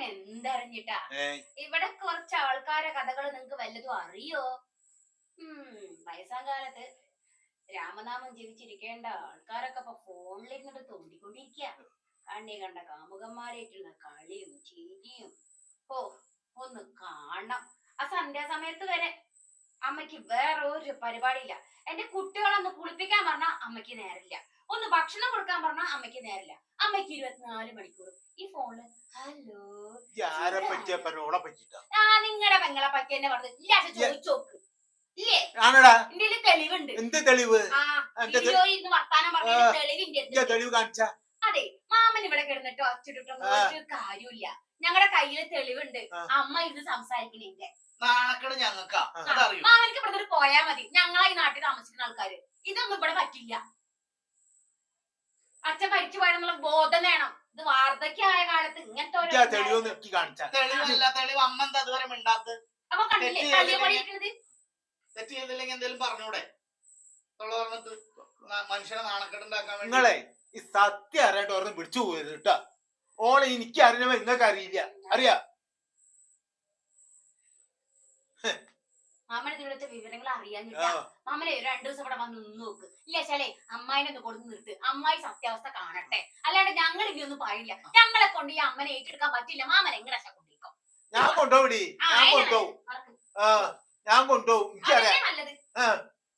മാമൻ എന്തറിഞ്ഞിട്ടാ ഇവിടെ കുറച്ച് ആൾക്കാരെ കഥകൾ നിങ്ങക്ക് വല്ലതും അറിയോ? ഉം വയസ്സാം കാലത്ത് രാമനാമം ജീവിച്ചിരിക്കേണ്ട ആൾക്കാരൊക്കെ ഇപ്പൊ ഫോണിലിരുന്നിട്ട് തോണ്ടിക്കൊണ്ടിരിക്കുക കണ്ണി കണ്ട കാമുകന്മാരായിട്ടുള്ള കളിയും ചിരിയും ഓ ഒന്ന് കാണണം. ആ സന്ധ്യാസമയത്ത് വരെ അമ്മയ്ക്ക് വേറെ ഒരു പരിപാടിയില്ല. എന്റെ കുട്ടികളൊന്ന് കുളിപ്പിക്കാൻ പറഞ്ഞാൽ അമ്മയ്ക്ക് നേരില്ല ഒന്ന് ഭക്ഷണം കൊടുക്കാൻ പറഞ്ഞാൽ അമ്മയ്ക്ക് നേരില്ല അമ്മയ്ക്ക് ഇരുപത്തിനാല് മണിക്കൂർ. ഈ ഫോണിൽ ഹലോ ആരെ പറ്റിയ പറഞ്ഞ പറ്റിട്ടാ ആ നിങ്ങളുടെ പെങ്ങളെ പറ്റി തന്നെ പറഞ്ഞു ഇല്ലാതെ ചോദിച്ചു നോക്ക്. ഇല്ലേ? ആണടാ. എന്റെ തെളിവുണ്ട്. എന്ത് തെളിവ്? ആ എന്റെ തെ- വീഡിയോ ഇന്ന് വർത്താനം പറഞ്ഞ ആ. തെളിവിന്റെ ഇജ്ജ് തെളിവ് കാണിച്ച. അതെ മാമൻ ഇവിടെ കിടന്നിട്ട് ഒച്ചിട്ടൊന്നും ആ. ഒരു കാര്യമില്ല. ഞങ്ങളുടെ കയ്യിൽ തെളിവുണ്ട്. ആ. അമ്മ ഇത് സംസാരിക്കണിന്റെ നാണക്കേട് ഞങ്ങൾക്കാ. ആ. അതറിയോ? മാമനക്ക് ഇവിടെ പോയാ മതി. ഞങ്ങളാ ഈ നാട്ടിൽ താമസിക്കുന്ന ആൾക്കാര്. ഇതൊന്നും ഇവിടെ പറ്റില്ല. അച്ഛൻ മരിച്ചു പോയെന്നുള്ള ബോധം വേണം. ഇത് വാർദ്ധക്യമായ കാലത്ത് ഇങ്ങനത്തെ തെളിവല്ല തെളിവ് അമ്മ എന്താ അതുവരെ മിണ്ടാത്ത് അപ്പൊ കണ്ടില്ലേ തെറ്റ് തള്ളിയ ചെയ്തില്ലെങ്കിൽ- പണിയിരിക്കണത് തെറ്റ് ചെയ്തില്ലെങ്കിൽ എന്തെങ്കിലും പറഞ്ഞൂടെ? പറഞ്ഞിട്ട് മനുഷ്യനെ നാണക്കേടണ്ടാക്കാൻ വേണ്ടി. നിങ്ങളെ ഈ സത്യം അറിയാണ്ട് ഓർന്ന് പിടിച്ചു പോയത് കേട്ടാ ഓളെ എനിക്ക് അറിഞ്ഞവ നിങ്ങൾക്ക് അറിയില്ല. അറിയാ? മാമൻ ഇതിലത്തെ വിവരങ്ങൾ അറിയാനില്ല മാമനെ ഒരു രണ്ടു ദിവസം ഇവിടെ വന്ന് നിന്ന് നോക്ക്. ഇല്ല ശാലേ അമ്മായിനെ ഒന്ന് കൊടുത്ത് നിർത്ത്. അമ്മായി സത്യാവസ്ഥ കാണട്ടെ. അല്ലാണ്ട് ഞങ്ങൾ ഇനി ഒന്നും പറയില്ല. ഞങ്ങളെ കൊണ്ട് ഈ അമ്മനെ ഏറ്റെടുക്കാൻ പറ്റില്ല. മാമൻ എങ്ങനെ കൊണ്ടിരിക്കും ഞാൻ കൊണ്ടോ ഞാൻ കൊണ്ടോ കൊണ്ടുപോകും. ഞാൻ കൊണ്ടുപോകും.